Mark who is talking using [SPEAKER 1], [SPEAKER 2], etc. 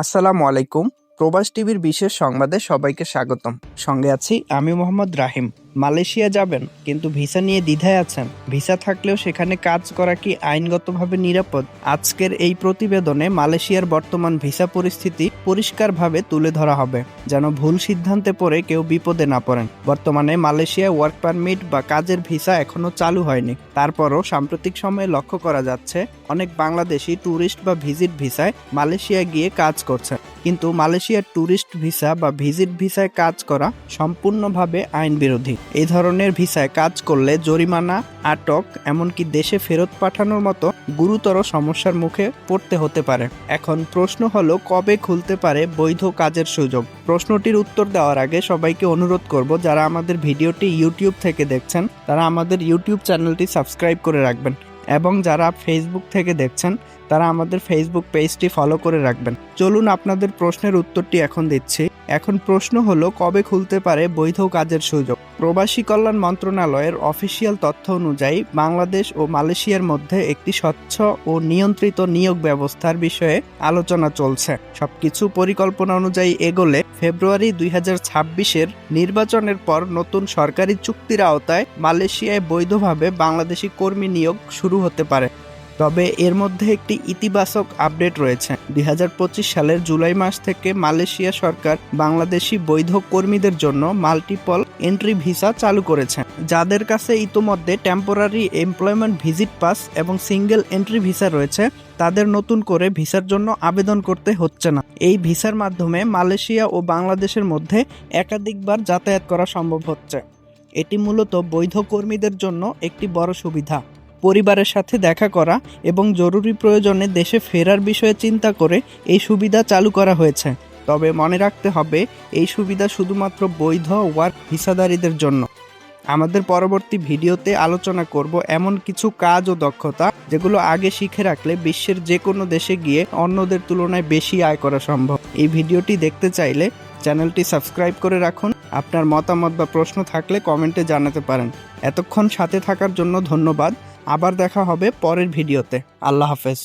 [SPEAKER 1] আসসালামু আলাইকুম। প্রবাস টিভির বিশেষ সংবাদে সবাইকে স্বাগতম। সঙ্গে আছি আমি মোহাম্মদ রাহিম। মালয়েশিয়া যাবেন, কিন্তু ভিসা নিয়ে দ্বিধায় আছেন। ভিসা থাকলেও সেখানে কাজ করা কি আইনগতভাবে নিরাপদ? আজকের এই প্রতিবেদনে মালয়েশিয়ার বর্তমান ভিসা পরিস্থিতি পরিষ্কারভাবে তুলে ধরা হবে, যেন ভুল সিদ্ধান্তে পড়ে কেউ বিপদে না পড়েন। বর্তমানে মালয়েশিয়ায় ওয়ার্ক পারমিট বা কাজের ভিসা এখনও চালু হয়নি। তারপরও সাম্প্রতিক সময়ে লক্ষ্য করা যাচ্ছে, অনেক বাংলাদেশি ট্যুরিস্ট বা ভিজিট ভিসায় মালয়েশিয়া গিয়ে কাজ করছে। কিন্তু মালয়েশিয়ার ট্যুরিস্ট ভিসা বা ভিজিট ভিসায় কাজ করা সম্পূর্ণভাবে আইন বিরোধী এই ধরনের ভিসায় কাজ করলে জরিমানা, আটক, এমনকি দেশে ফেরত পাঠানোর মতো গুরুতর সমস্যার মুখে পড়তে হতে পারে। এখন প্রশ্ন হলো, কবে খুলতে পারে বৈধ কাজের সুযোগ? প্রশ্নটির উত্তর দেওয়ার আগে সবাইকে অনুরোধ করব, যারা আমাদের ভিডিওটি ইউটিউব থেকে দেখছেন, তারা আমাদের ইউটিউব চ্যানেলটি সাবস্ক্রাইব করে রাখবেন এবং যারা ফেসবুক থেকে দেখছেন, তারা আমাদের ফেসবুক পেজটি ফলো করে রাখবেন। চলুন আপনাদের প্রশ্নের উত্তরটি এখন দিচ্ছি। এখন প্রশ্ন হলো, কবে খুলতে পারে বৈধ কাজের সুযোগ? প্রবাসী কল্যাণ মন্ত্রণালয়ের অফিসিয়াল তথ্য অনুযায়ী বাংলাদেশ ও মালয়েশিয়ার মধ্যে একটি স্বচ্ছ ও নিয়ন্ত্রিত নিয়োগ ব্যবস্থার বিষয়ে আলোচনা চলছে। সবকিছু পরিকল্পনা অনুযায়ী এগোলে ফেব্রুয়ারি দুই হাজার ছাব্বিশের নির্বাচনের পর নতুন সরকারি চুক্তির আওতায় মালয়েশিয়ায় বৈধভাবে বাংলাদেশি কর্মী নিয়োগ শুরু হতে পারে। তবে এর মধ্যে একটি ইতিবাচক আপডেট রয়েছে। দুই হাজার পঁচিশ সালের জুলাই মাস থেকে মালয়েশিয়া সরকার বাংলাদেশি বৈধ কর্মীদের জন্য মাল্টিপল এন্ট্রি ভিসা চালু করেছে। যাদের কাছে ইতোমধ্যে টেম্পোরারি এমপ্লয়মেন্ট ভিজিট পাস এবং সিঙ্গেল এন্ট্রি ভিসা রয়েছে, তাদের নতুন করে ভিসার জন্য আবেদন করতে হচ্ছে না। এই ভিসার মাধ্যমে মালয়েশিয়া ও বাংলাদেশের মধ্যে একাধিকবার যাতায়াত করা সম্ভব হচ্ছে। এটি মূলত বৈধ কর্মীদের জন্য একটি বড় সুবিধা। পরিবারের সাথে দেখা করা এবং জরুরি প্রয়োজনে দেশে ফেরার বিষয়ে চিন্তা করে এই সুবিধা চালু করা হয়েছে। তবে মনে রাখতে হবে, এই সুবিধা শুধুমাত্র বৈধ ওয়ার্ক ভিসাদারীদের জন্য। আমাদের পরবর্তী ভিডিওতে আলোচনা করব এমন কিছু কাজ ও দক্ষতা যেগুলো আগে শিখে রাখলে বিশ্বের যে কোনো দেশে গিয়ে অন্যদের তুলনায় বেশি আয় করা সম্ভব। এই ভিডিওটি দেখতে চাইলে চ্যানেলটি সাবস্ক্রাইব করে রাখুন। আপনার মতামত বা প্রশ্ন থাকলে কমেন্টে জানাতে পারেন। এতক্ষণ সাথে থাকার জন্য ধন্যবাদ। আবার দেখা হবে পরের ভিডিওতে। আল্লাহ হাফেজ।